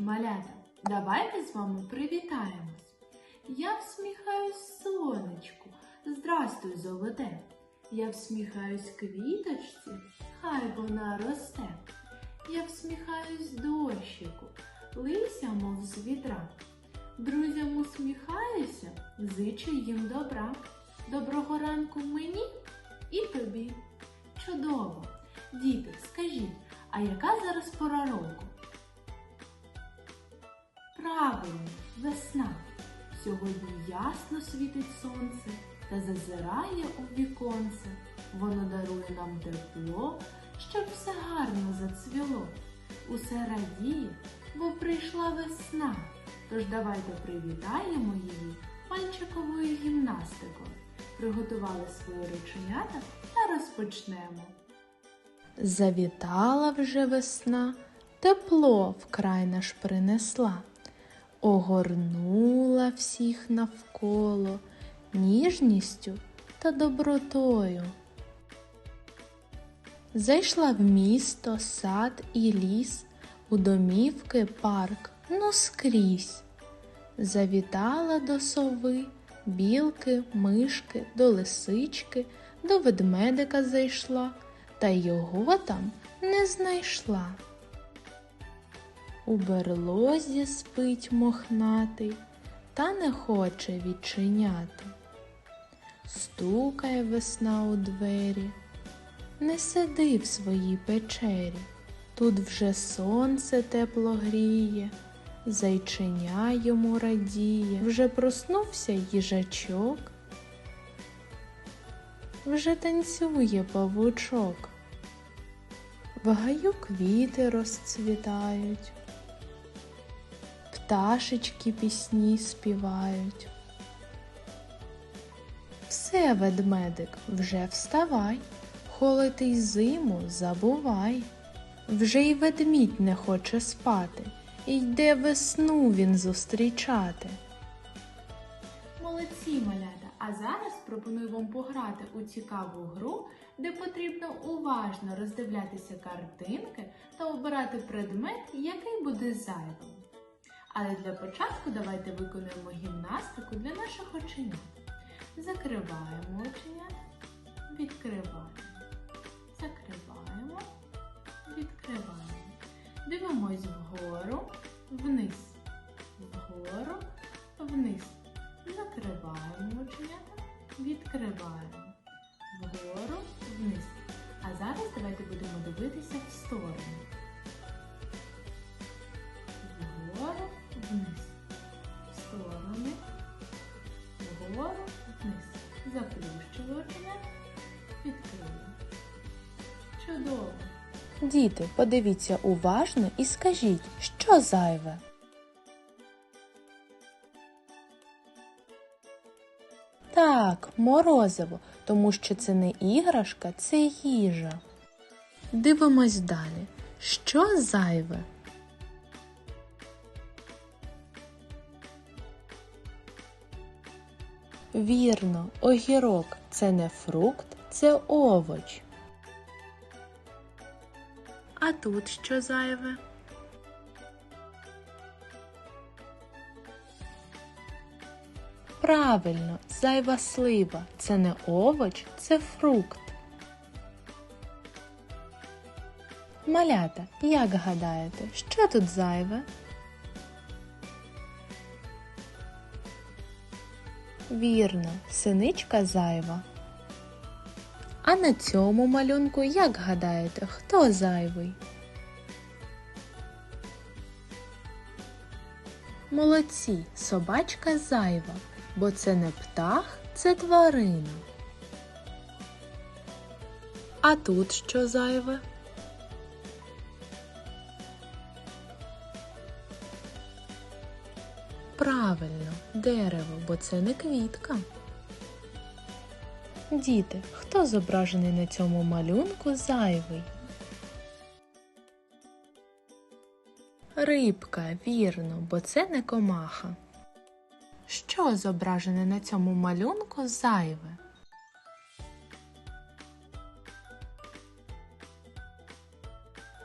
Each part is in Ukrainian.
малята! Давайте з вами привітаємось. Я всміхаюсь сонечку, здрастуй, золоте. Я всміхаюсь квіточці, хай вона росте. Я всміхаюсь дощику, лися, мов з вітра. Друзям усміхаюся, зичу їм добра. Доброго ранку мені і тобі. Чудово! Діти, скажіть, а яка зараз пора року? Правильно, весна. Сьогодні ясно світить сонце та зазирає у віконце. Воно дарує нам тепло, щоб все гарно зацвіло. Усе радіє, бо прийшла весна. Тож давайте привітаємо її пальчиковою гімнастикою. Приготували свої рученята та розпочнемо. Завітала вже весна, тепло вкрай наш принесла, огорнула всіх навколо ніжністю та добротою. Зайшла в місто, сад і ліс, у домівки парк, ну скрізь. Завітала до сови, білки, мишки, до лисички, до ведмедика зайшла, та його там не знайшла. У берлозі спить мохнатий, та не хоче відчиняти. Стукає весна у двері, не сиди в своїй печері, тут вже сонце тепло гріє, зайчиня йому радіє, вже проснувся їжачок, вже танцює павучок, в гаю квіти розцвітають, пташечки пісні співають. Все, ведмедик, вже вставай, холитий зиму забувай. Вже й ведмідь не хоче спати, йде весну він зустрічати. Молодці, малята! А зараз пропоную вам пограти у цікаву гру, де потрібно уважно роздивлятися картинки та обирати предмет, який буде зайвим. Але для початку давайте виконуємо гімнастику для наших оченят. Закриваємо оченят, відкриваємо, закриваємо, відкриваємо. Дивимось вгору, вниз, вгору, вниз. Закриваємо оченята, відкриваємо вгору, вниз. А зараз давайте будемо дивитися в сторону. Вгору, вниз. Заплющили оченята, відкрили. Чудово! Діти, подивіться уважно і скажіть, що зайве. Так, морозиво, тому що це не іграшка, це їжа. Дивимось далі. Що зайве? Вірно, огірок це не фрукт, це овоч. А тут що зайве? Правильно, зайва слива це не овоч, це фрукт. Малята, як гадаєте, що тут зайве? Вірно, синичка зайва. А на цьому малюнку, як гадаєте, хто зайвий? Молодці, собачка зайва, бо це не птах, це тварина. А тут що зайве? Правильно, дерево, бо це не квітка. Діти, хто зображений на цьому малюнку зайвий? Рибка, вірно, бо це не комаха. Що зображене на цьому малюнку зайве?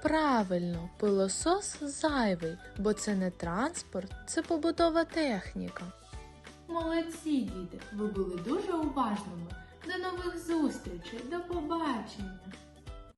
Правильно, пилосос зайвий, бо це не транспорт, це побутова техніка. Молодці, діти! Ви були дуже уважними. До нових зустрічей, до побачення!